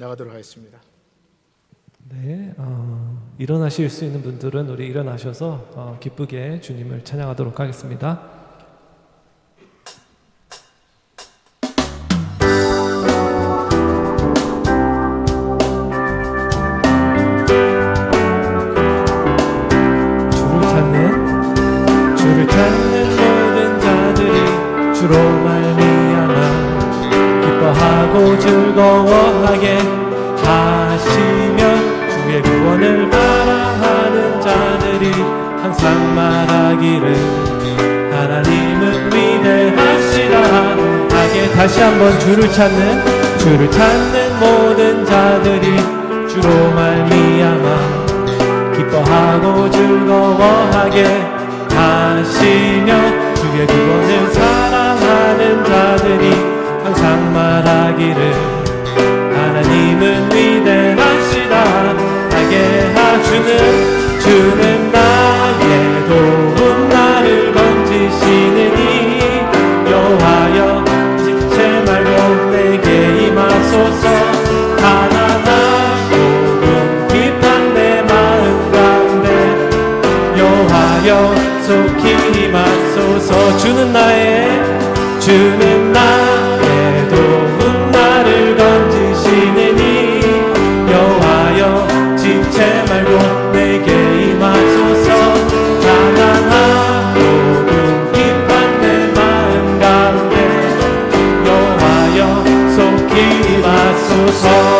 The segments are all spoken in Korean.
나가도록 하겠습니다. 네, 어, 일어나실 수 있는 분들은 우리 일어나셔서 어, 기쁘게 주님을 찬양하도록 하겠습니다. 기뻐하고 즐거워하게 하시며 주의 구원을 바라하는 자들이 항상 말하기를 하나님은 위대하시다 하게. 다시 한번 주를 찾는 주를 찾는 모든 자들이 주로 말미암아 기뻐하고 즐거워하게 하시 속히 임하소서. 주는 나의 주는 나의 도움. 나를 건지시느니 여호와여 지체 말고 내게 임하소서. 가난하고 비판 내 마음 가운데 여호와여 속히 임하소서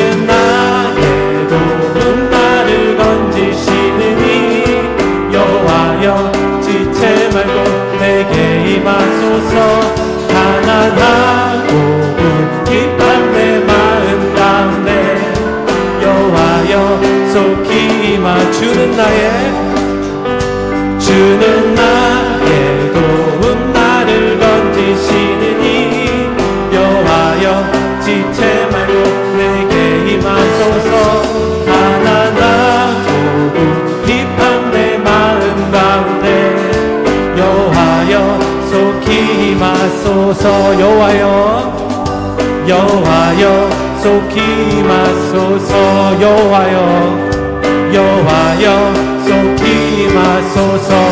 여호와여 여호와여 속히 임하소서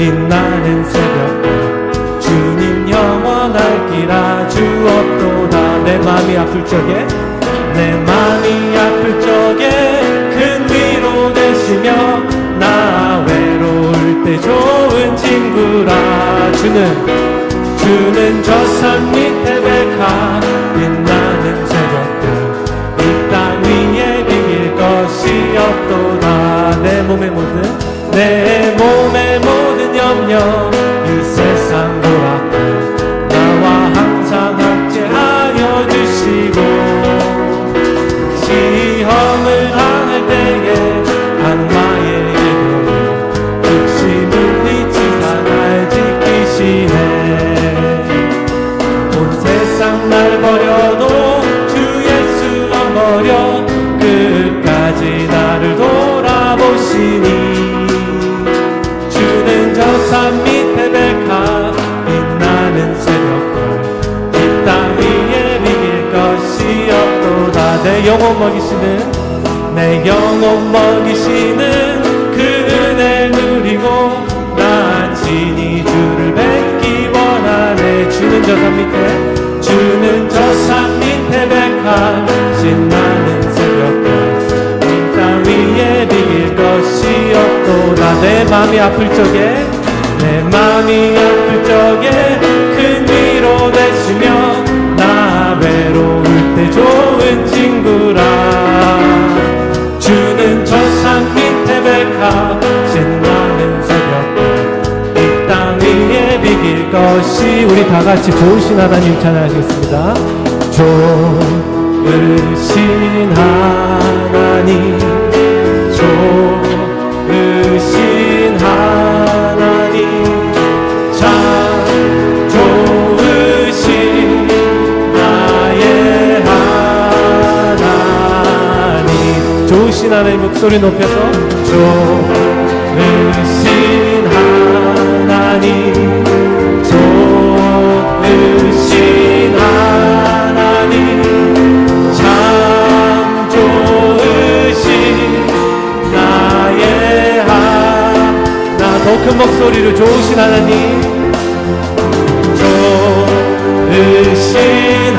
빛나는 새벽 주님 영원할기라 주옵도다. 내 마음이 아플 적에 내 마음이 아플 적에 큰 위로 되시며 나 외로울 때 좋은 친구라. 주는 주는 저 산 밑에 백합 빛나는 새벽별 이땅 위에 비길 것이 없도다. 내 몸의 모든 내 버려도 주 예수 안 버려 끝까지 나를 돌아보시니 주는 저 산 밑에 백합 빛나는 새벽도 이땅 위에 비길 것이 없도다 내 영혼 먹이시는 내 영혼 먹이시는 그 은혜 누리고 나 진이 주를 뵙기 원하네. 주는 저 산 밑에 아플 적에 내 맘이 아플 적에 큰 위로 되시며 나 외로울 때 좋은 친구라. 주는 저산 밑에 백합 신나는 새벽별 이땅 위에 비길 것이 우리 다 같이 좋으신 하나님 찬양하시겠습니다. 좋으신 하나님 좋 좋으신 하나님 목소리 높여서 좋으신 하나님 좋으신 하나님 참 좋으신 나의 하나. 더 큰 목소리로 좋으신 하나님 좋으신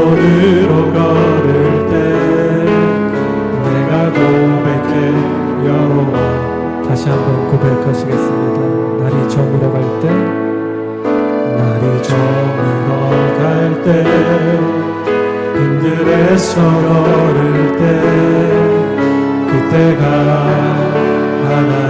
손으로 걸을 때 내가 고백해 여호와. 다시 한번 고백하시겠습니다. 날이 저물어 갈때 날이 저물어 갈 때 빈들에서 걸을 때 그때가 하나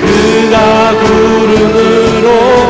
그가 구름으로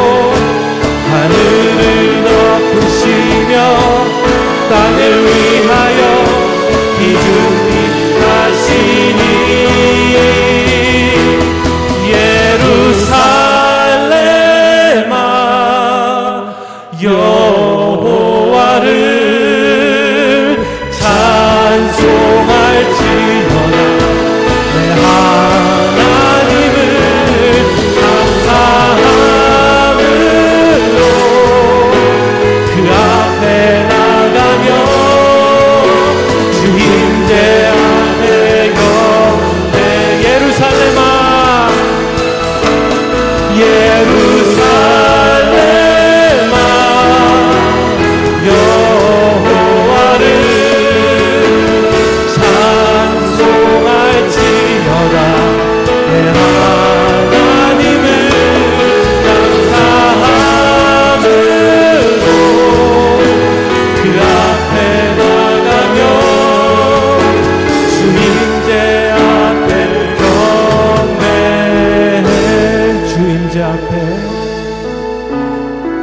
임재 앞에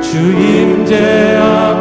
주 임재 앞에